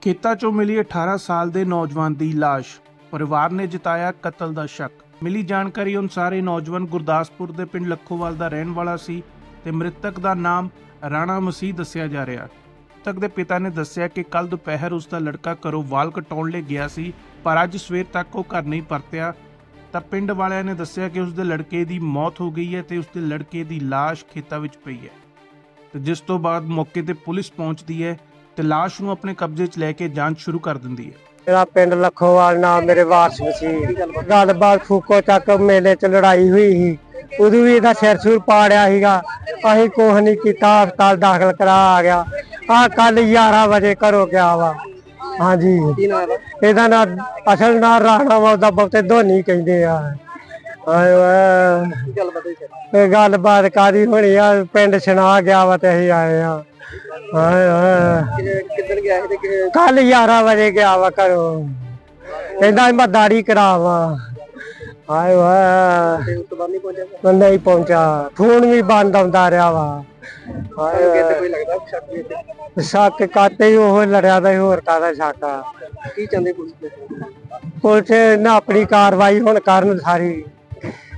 ਖੇਤਾਂ 'ਚੋਂ ਮਿਲੀ 18 ਸਾਲ ਦੇ ਨੌਜਵਾਨ ਦੀ ਲਾਸ਼। ਪਰਿਵਾਰ ਨੇ ਜਤਾਇਆ ਕਤਲ ਦਾ ਸ਼ੱਕ। ਮਿਲੀ ਜਾਣਕਾਰੀ ਅਨੁਸਾਰ ਇਹ ਨੌਜਵਾਨ ਗੁਰਦਾਸਪੁਰ ਦੇ ਪਿੰਡ ਲੱਖੋਵਾਲ ਦਾ ਰਹਿਣ ਵਾਲਾ ਸੀ ਤੇ ਮ੍ਰਿਤਕ ਦਾ ਨਾਮ ਰਾਣਾ ਮਸੀਹ ਦੱਸਿਆ ਜਾ ਰਿਹਾ। ਤੱਕ ਦੇ ਪਿਤਾ ਨੇ ਦੱਸਿਆ ਕਿ ਕੱਲ ਦੁਪਹਿਰ ਉਸ ਦਾ ਲੜਕਾ ਘਰੋਂ ਵਾਲ ਕਟਾਉਣ ਲਈ ਗਿਆ ਸੀ, ਪਰ ਅੱਜ ਸਵੇਰ ਤੱਕ ਉਹ ਘਰ ਨਹੀਂ ਪਰਤਿਆ। ਤਾਂ ਪਿੰਡ ਵਾਲਿਆਂ ਨੇ ਦੱਸਿਆ ਕਿ ਉਸ ਦੇ ਲੜਕੇ ਦੀ ਮੌਤ ਹੋ ਗਈ ਹੈ ਤੇ ਉਸ ਦੇ ਲੜਕੇ ਦੀ ਲਾਸ਼ ਖੇਤਾਂ ਵਿੱਚ ਪਈ ਹੈ। ਤੇ ਜਿਸ ਤੋਂ ਬਾਅਦ ਮੌਕੇ ਤੇ ਪੁਲਿਸ ਪਹੁੰਚਦੀ ਹੈ ਤੇ ਲਾਸ਼ ਨੂੰ ਆਪਣੇ ਕਬਜ਼ੇ 'ਚ ਲੈ ਕੇ ਜਾਂਚ ਸ਼ੁਰੂ ਕਰ ਦਿੰਦੀ ਹੈ। ਮੇਰਾ ਪਿੰਡ ਲੱਖੋਵਾਲ ਨਾਲ ਮੇਰੇ ਵਾਰਸ ਸੀ। ਗੱਲਬਾਤ ਫੂਕੋ ਚੱਕ ਮੇਲੇ 'ਚ ਲੜਾਈ ਹੋਈ ਸੀ। ਉਦੋਂ ਵੀ ਇਹਦਾ ਸਿਰ ਸੂਰ ਪਾੜਿਆ ਸੀਗਾ। ਅਸੀਂ ਕੁਛ ਨਹੀਂ ਕੀਤਾ ਹਸਪਤਾਲ ਦਾਖਲ ਕਰਾ ਆ ਗਿਆ। ਆ ਕੱਲ 11 ਵਜੇ ਘਰੋਂ ਗਿਆ ਵਾ। ਹਾਂਜੀ। ਇਹਦਾ ਨਾਂ ਅਸਲ ਨਾਂ ਰਾਣਾ ਵਾ ਉਹਦਾ ਬਹੁਤੇ ਧੋਨੀ ਕਹਿੰਦੇ ਆ। ਆਏ ਇਹ ਗੱਲਬਾਤ ਕਾਦੀ ਹੋਣੀ ਆ? ਪਿੰਡ ਸੁਣਾ ਗਿਆ ਵਾ ਤੇ ਅਸੀਂ ਆਏ ਆ। ਆਏ ਓਏ। ਕਿੱਦਣ ਗਿਆ ਸੀ ਤੇ ਕੱਲ 11 ਵਜੇ ਗਿਆ ਵਾ ਘਰੋਂ। ਕਹਿੰਦਾ ਸੀ ਮੈਂ ਦਾੜੀ ਕਰਾਵਾ। ਆਏ ਵਾ ਉਸ ਤੋਂ ਬਾਅਦ ਨਹੀਂ ਪਹੁੰਚਿਆ। ਮੈਂ ਨਹੀਂ ਪਹੁੰਚਾ ਫੋਨ ਵੀ ਬੰਦ ਆਉਂਦਾ ਰਿਹਾ ਵਾ। ਆਏ ਕਿਤੇ ਵਾ। ਕੋਈ ਲੱਗਦਾ ਸ਼ੱਕ ਵੀ ਇੱਥੇ। ਸ਼ੱਕ ਕਾਤੇ ਹੀ ਉਹ ਲੜਿਆ ਦਾ ਸੀ, ਹੋਰ ਕਾਦਾ ਸ਼ੱਕ ਆ। ਕੀ ਚਾਹੁੰਦੇ ਪੁਲਿਸ ਨੇ ਪੁਲਿਸ ਨਾ ਆਪਣੀ ਕਾਰਵਾਈ ਹੁਣ ਕਰਨ ਸਾਰੀ।